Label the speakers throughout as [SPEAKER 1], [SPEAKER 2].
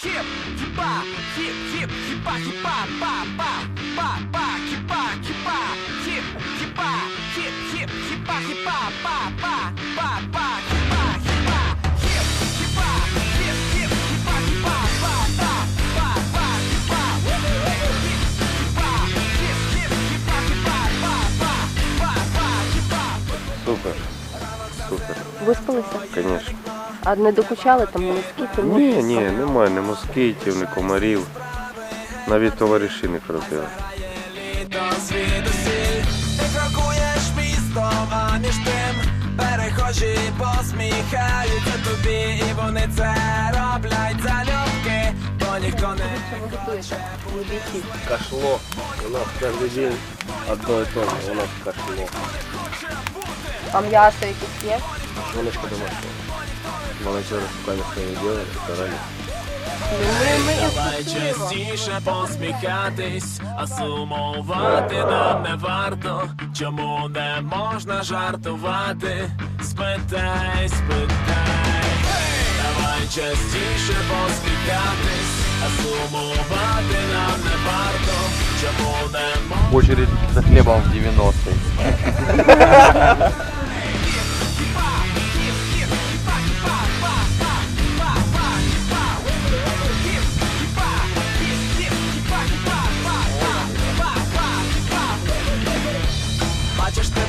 [SPEAKER 1] Хіп, хіпа, хіп, хіп, хіпа, хіпа, па, па, па, па, хіпа, хіпа, хіп, хіпа, хіп, хіп, хіпа, хіпа, па, па, па, па, хіпа, хіпа, хіп, хіпа, хіп, хіп, хіпа, хіпа, па, па, па, па, хіпа, хіп, хіпа, хіп, хіп, хіпа, хіпа, па, па, па, па, хіпа.
[SPEAKER 2] Супер. Супер,
[SPEAKER 3] Виспалися?
[SPEAKER 2] звісно.
[SPEAKER 3] А не докучали там москіти?
[SPEAKER 2] Ні, ні, немає ні москитів, ні комарів. Навіть товариші не крутили.
[SPEAKER 1] Ти крокуєш містом, а між тим перехожі посміхаються тобі, і вони це роблять залюбки, бо ніхто не
[SPEAKER 2] Кашло. У нас кожен день одно і. У нас кашло.
[SPEAKER 3] А м'ясо якесь є?
[SPEAKER 2] Сонечко домашнє. Волонтеры руками своими делали, старались.
[SPEAKER 1] Давай частіше посміхатись, а сумувати нам не варто. Чому не можна жартувати? Спитай, спитай. Давай частіше посміхатись, а сумувати нам не варто. Чому не можна?
[SPEAKER 4] очередь за хлебом в 90-й.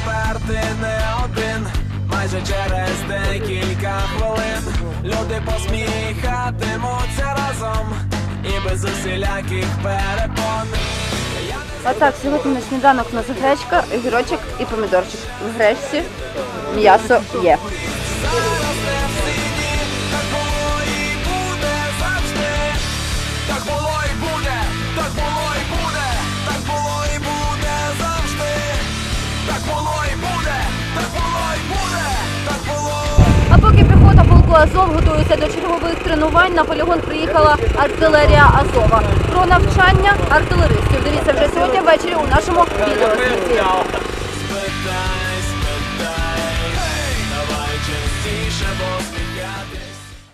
[SPEAKER 1] тепер ти не один, майже через декілька хвилин люди посміхатимуться разом і без усіляких перепон.
[SPEAKER 3] А так, сьогодні на сніданок у нас гречка, гірочок і помідорчик. В гречці м'ясо є. Азов готується до чергових тренувань, на полігон приїхала артилерія Азова. Про навчання артилеристів дивіться вже сьогодні ввечері у нашому відео.